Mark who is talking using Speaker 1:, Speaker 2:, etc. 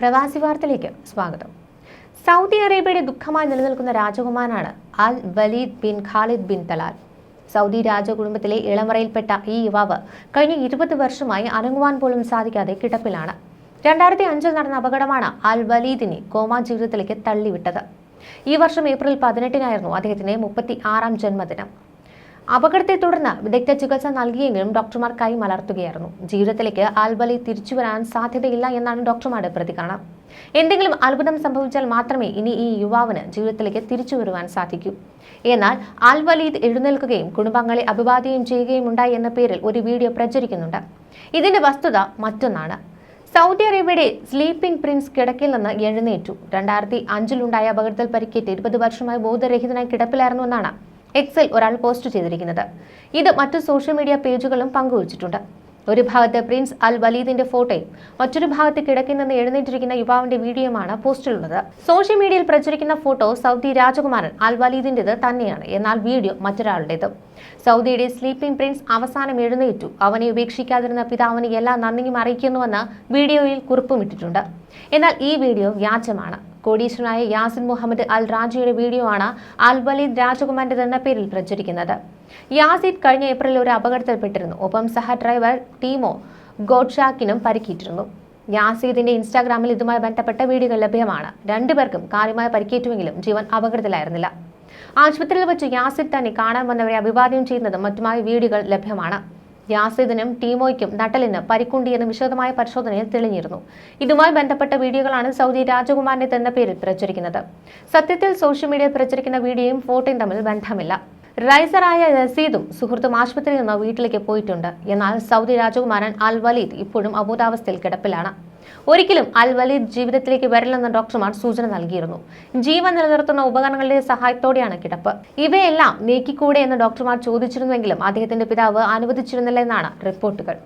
Speaker 1: പ്രവാസി വാർത്തയിലേക്ക് സ്വാഗതം. സൗദി അറേബ്യയുടെ ദുഃഖമായി നിലനിൽക്കുന്ന രാജകുമാരനാണ് Al Waleed bin Khalid bin Talal. Saudi രാജകുടുംബത്തിലെ ഇളമറയിൽപ്പെട്ട ഈ യുവാവ് കഴിഞ്ഞ ഇരുപത് വർഷമായി അനങ്ങുവാൻ പോലും സാധിക്കാതെ കിടപ്പിലാണ്. രണ്ടായിരത്തി അഞ്ചിൽ നടന്ന അപകടമാണ് അൽ വലീദിനെ കോമാ ജീവിതത്തിലേക്ക് തള്ളിവിട്ടത്. ഈ വർഷം ഏപ്രിൽ പതിനെട്ടിനായിരുന്നു അദ്ദേഹത്തിന്റെ മുപ്പത്തി ആറാം ജന്മദിനം. അപകടത്തെ തുടർന്ന് വിദഗ്ധ ചികിത്സ നൽകിയെങ്കിലും ഡോക്ടർമാർ കൈ മലർത്തുകയായിരുന്നു. ജീവിതത്തിലേക്ക് ആൽബലി തിരിച്ചു വരാൻ സാധ്യതയില്ല എന്നാണ് ഡോക്ടർമാരുടെ പ്രതികരണം. എന്തെങ്കിലും അത്ഭുതം സംഭവിച്ചാൽ മാത്രമേ ഇനി ഈ യുവാവിന് ജീവിതത്തിലേക്ക് തിരിച്ചു വരുവാൻ സാധിക്കൂ. എന്നാൽ ആൽ വലീദ് എഴുന്നേൽക്കുകയും കുടുംബങ്ങളെ അഭിവാദ്യം ചെയ്യുകയും ഉണ്ടായി എന്ന പേരിൽ ഒരു വീഡിയോ പ്രചരിക്കുന്നുണ്ട്. ഇതിന്റെ വസ്തുത മറ്റൊന്നാണ്. സൗദി അറേബ്യയുടെ സ്ലീപ്പിംഗ് പ്രിൻസ് കിടക്കിൽ നിന്ന് എഴുന്നേറ്റു. രണ്ടായിരത്തി അഞ്ചിലുണ്ടായ അപകടത്തിൽ പരിക്കേറ്റ് ഇരുപത് വർഷമായി ബോധരഹിതനായി കിടപ്പിലായിരുന്നു എന്നാണ് എക്സിൽ ഒരാൾ പോസ്റ്റ് ചെയ്തിരിക്കുന്നത്. ഇത് മറ്റു സോഷ്യൽ മീഡിയ പേജുകളും പങ്കുവച്ചിട്ടുണ്ട്. ഒരു ഭാഗത്ത് പ്രിൻസ് അൽ വലീദിന്റെ ഫോട്ടോയും മറ്റൊരു ഭാഗത്ത് കിടക്കിൽ നിന്ന് എഴുന്നേറ്റിരിക്കുന്ന യുവാവിന്റെ വീഡിയോയുമാണ് പോസ്റ്റിലുള്ളത്. സോഷ്യൽ മീഡിയയിൽ പ്രചരിക്കുന്ന ഫോട്ടോ സൗദി രാജകുമാരൻ അൽ വലീദിന്റേത് തന്നെയാണ്. എന്നാൽ വീഡിയോ മറ്റൊരാളുടേത്. സൗദിയുടെ സ്ലീപ്പിംഗ് പ്രിൻസ് അവസാനം എഴുന്നേറ്റു. അവനെ ഉപേക്ഷിക്കാതിരുന്ന പിതാവിന് എല്ലാ നന്ദിയും അറിയിക്കുന്നുവെന്ന് വീഡിയോയിൽ കുറിപ്പുമിട്ടിട്ടുണ്ട്. എന്നാൽ ഈ വീഡിയോ വ്യാജമാണ്. കോടീശ്വരനായ യാസിൻ മുഹമ്മദ് അൽ റാജിയുടെ വീഡിയോ ആണ് അൽ വലീദ് രാജകുമാരന്റെ എന്ന പേരിൽ പ്രചരിക്കുന്നത്. യാസിദ് കഴിഞ്ഞ ഏപ്രിലിൽ ഒരു അപകടത്തിൽപ്പെട്ടിരുന്നു. ഒപ്പം സഹ ഡ്രൈവർ ടീമോ ഗോഡ്ഷാക്കിനും പരിക്കേറ്റിരുന്നു. യാസീദിന്റെ ഇൻസ്റ്റാഗ്രാമിൽ ഇതുമായി ബന്ധപ്പെട്ട വീഡിയോകൾ ലഭ്യമാണ്. രണ്ടുപേർക്കും കാര്യമായ പരിക്കേറ്റുവെങ്കിലും ജീവൻ അപകടത്തിലായിരുന്നില്ല. ആശുപത്രിയിൽ വെച്ച് യാസിദ് തന്നെ കാണാൻ വന്നവരെ അഭിവാദ്യം ചെയ്യുന്നതും മറ്റുമായ വീഡിയോകൾ ലഭ്യമാണ്. യാസിദിനും ടീമോയ്ക്കും നട്ടലിന് പരിക്കുണ്ടിയെന്ന് വിശദമായ പരിശോധനയിൽ തെളിഞ്ഞിരുന്നു. ഇതുമായി ബന്ധപ്പെട്ട വീഡിയോകളാണ് സൗദി രാജകുമാരന്റെ തന്ന പേരിൽ പ്രചരിക്കുന്നത്. സത്യത്തിൽ സോഷ്യൽ മീഡിയയിൽ പ്രചരിക്കുന്ന വീഡിയോയും ഫോട്ടോയും തമ്മിൽ ബന്ധമില്ല. റൈസറായ രസീദും സുഹൃത്തും ആശുപത്രിയിൽ നിന്ന് വീട്ടിലേക്ക് പോയിട്ടുണ്ട്. എന്നാൽ സൗദി രാജകുമാരൻ അൽ വലീദ് ഇപ്പോഴും അബോധാവസ്ഥയിൽ കിടപ്പിലാണ്. ഒരിക്കലും അൽ വലീദ് ജീവിതത്തിലേക്ക് വരില്ലെന്ന് ഡോക്ടർമാർ സൂചന നൽകിയിരുന്നു. ജീവൻ നിലനിർത്തുന്ന ഉപകരണങ്ങളുടെ സഹായത്തോടെയാണ് കിടപ്പ്. ഇവയെല്ലാം നീക്കിക്കൂടെ എന്ന് ഡോക്ടർമാർ ചോദിച്ചിരുന്നുവെങ്കിലും അദ്ദേഹത്തിന്റെ പിതാവ് അനുവദിച്ചിരുന്നില്ല എന്നാണ് റിപ്പോർട്ടുകൾ.